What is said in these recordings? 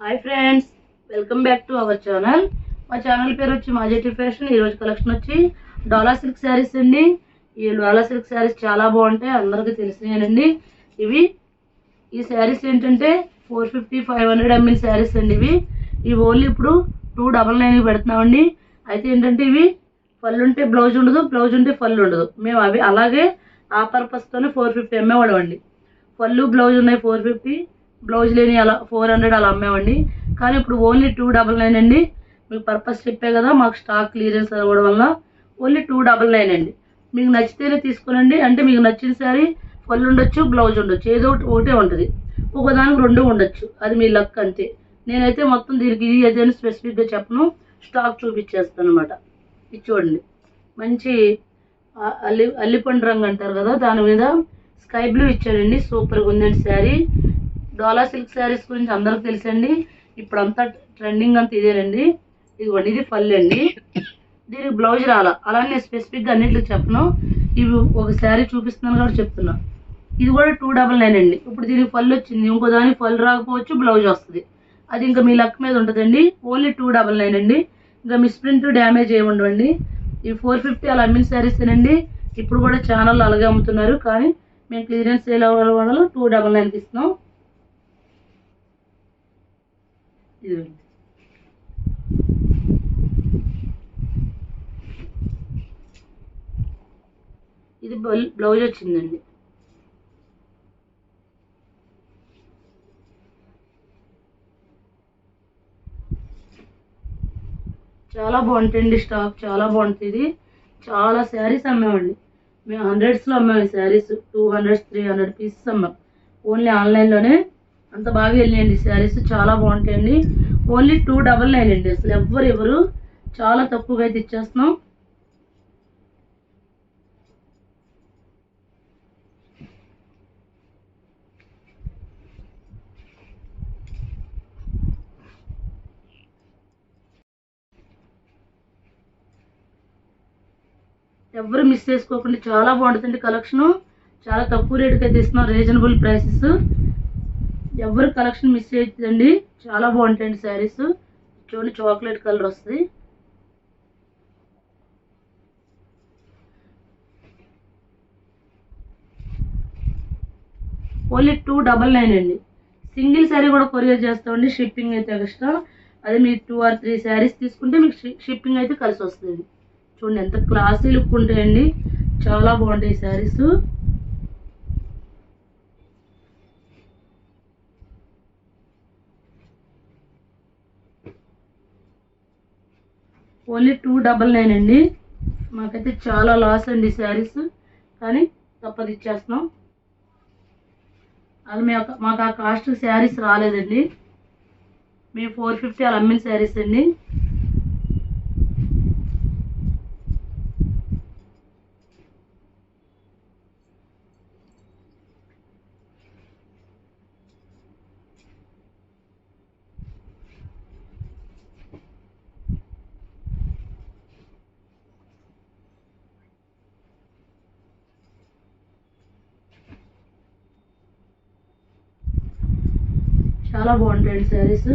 Hi friends welcome back to our channel. మా channel పేరు వచ్చి మాజెటి ఫ్యాషన్ ఈరోజు కలెక్షన్ వచ్చి డాలా సిల్క్ శారీస్ అండి. ఈ డాలా సిల్క్ శారీస్ చాలా బాగుంటాయి అందరికీ తెలిసినాయండి ఇవి ఈ శారీస్ ఏంటంటే four fifty five hundred ML saris అండి ఇవి. ఇవి ఓన్లీ ఇప్పుడు టూ డబల్ నైన్ పెడుతున్నామండి. అయితే ఏంటంటే ఇవి పళ్ళు ఉంటే బ్లౌజ్ ఉండదు బ్లౌజ్ ఉంటే ఫల్ ఉండదు. మేము అవి అలాగే ఆ పర్పస్తోనే ఫోర్ ఫిఫ్టీ అమ్మేవాళ్ళం అండి పళ్ళు బ్లౌజ్ ఉన్నాయి ఫోర్ ఫిఫ్టీ. బ్లౌజ్ లేని అలా ఫోర్ హండ్రెడ్ అలా అమ్మేవండి కానీ ఇప్పుడు ఓన్లీ టూ డబల్ నైన్ అండి. మీకు పర్పస్ చెప్పే కదా మాకు స్టాక్ క్లియరెన్స్ అవ్వడం వల్ల ఓన్లీ టూ డబల్ నైన్ అండి. మీకు నచ్చితేనే తీసుకోనండి. అంటే మీకు నచ్చిన సారీ పళ్ళు ఉండొచ్చు బ్లౌజ్ ఉండొచ్చు ఏదో ఒకటి ఒకటే ఉంటుంది. ఒకదానికి రెండు ఉండొచ్చు. అది మీ లక్ అంతే. నేనైతే మొత్తం దీనికి ఇది ఏదైనా స్పెసిఫిక్గా చెప్పను. స్టాక్ చూపించేస్తాను అనమాట ఇది చూడండి. మంచి అల్లి అల్లిపండు రంగు అంటారు కదా దాని మీద స్కై బ్లూ ఇచ్చానండి. సూపర్గా ఉందండి శారీ డోలా సిల్క్ శారీస్ గురించి అందరికి తెలుసండి. ఇప్పుడు అంతా ట్రెండింగ్ అంతా ఇదేనండి. ఇదిగోండి ఇది పల్లె అండి. దీనికి బ్లౌజ్ రాలా. అలానే నేను స్పెసిఫిక్గా అన్నింటికి చెప్పను. ఇవి ఒక శారీ చూపిస్తున్నాను కాబట్టి చెప్తున్నా. ఇది కూడా టూ డబల్ నైన్ అండి. ఇప్పుడు దీనికి పళ్ళు వచ్చింది. ఇంకో దానికి పళ్ళు రాకపోవచ్చు బ్లౌజ్ వస్తుంది. అది ఇంకా మీ లక్ మీద ఉంటుందండి. ఓన్లీ టూ డబల్ నైన్ అండి. ఇంకా మిస్ ప్రింట్ డ్యామేజ్ ఏమి ఉండవండి. ఈ ఫోర్ ఫిఫ్టీ అలా అమ్మిన శారీస్ అండి ఇప్పుడు కూడా ఛానల్ అలాగే అమ్ముతున్నారు. కానీ మేము క్లియరెన్స్ సేల్ అవ్వడం వల్ల టూ డబల్ నైన్కి ఇస్తున్నాం ఇదిగోండి ఇది బల్- బ్లౌజ్ వచ్చిందండి చాలా బాగుంటుంది స్టాక్ చాలా బాగుంటుంది చాలా శారీస్ అమ్మేవండి మేము హండ్రెడ్స్లో అమ్మాము saris two hundreds three hundred pieces అమ్మాం only ఆన్లైన్లోనే అంత బాగా వెళ్ళినాయండి. శారీస్ చాలా బాగుంటాయండి. ఓన్లీ టూ డబల్ నైన్ అండి. అసలు ఎవ్వరు ఎవరు చాలా తక్కువగా అయితే ఇచ్చేస్తున్నాం. ఎవరు మిస్ చేసుకోకుండా చాలా బాగుంటుందండి కలెక్షన్. చాలా తక్కువ రేటుకి అయితే ఇస్తున్నాం. రీజనబుల్ ప్రైసెస్ ఎవరు కలెక్షన్ మిస్ చేయొద్దండి. చాలా బాగుంటాయండి శారీస్. చూడండి చాక్లెట్ కలర్ వస్తుంది. ఓన్లీ టూ డబల్ నైన్ అండి. సింగిల్ శారీ కూడా కొరియర్ చేస్తామండి. షిప్పింగ్ అయితే ఎక్స్ట్రా. అదే మీరు టూ ఆర్ త్రీ శారీస్ తీసుకుంటే మీకు షిప్పింగ్ అయితే కలిసి వస్తుంది. చూడండి ఎంత క్లాసీ లుక్ ఉంటాయండి. చాలా బాగుంటాయి saris. Only two double nine అండి. మాకైతే చాలా లాస్ అండి శారీస్. కానీ తప్పదు ఇచ్చేస్తున్నాం. అది మీ మాకు ఆ కాస్ట్ శారీస్ రాలేదండి. మేము ఫోర్ ఫిఫ్టీ అలా అమ్మిన శారీస్ అండి. చాలా బాగుంటాయండి శారీస్.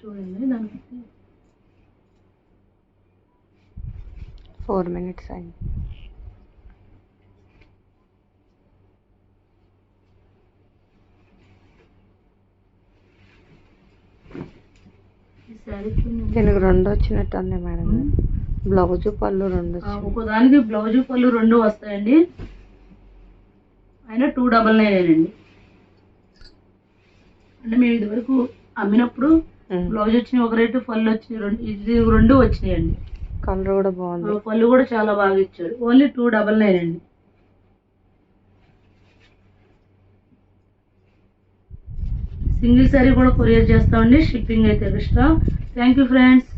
చూడండి దానికి ఫోర్ మినిట్స్ అయింది శారీకి దీనికి రెండు వచ్చినట్టు ఉంది మేడం. బ్లౌజ్ పళ్ళు రెండు. ఒకదానికి బ్లౌజ్ పళ్ళు రెండు వస్తాయండి. అయినా టూ డబల్ నైన్ అండి అంటే మేము ఇదివరకు అమ్మినప్పుడు ఉమ్. బ్లౌజ్ వచ్చినాయి ఒక రేటు పళ్ళు వచ్చినాయి రెండు ఇది రెండు వచ్చినాయండి. కలర్ కూడా బాగుంది. పళ్ళు కూడా చాలా బాగా ఇచ్చాడు ఓన్లీ టూ డబల్ నైన్ అండి. సింగిల్ శారీ కూడా కొరియర్ చేస్తామండి. షిప్పింగ్ అయితే ఎక్స్ట్రా. Thank you friends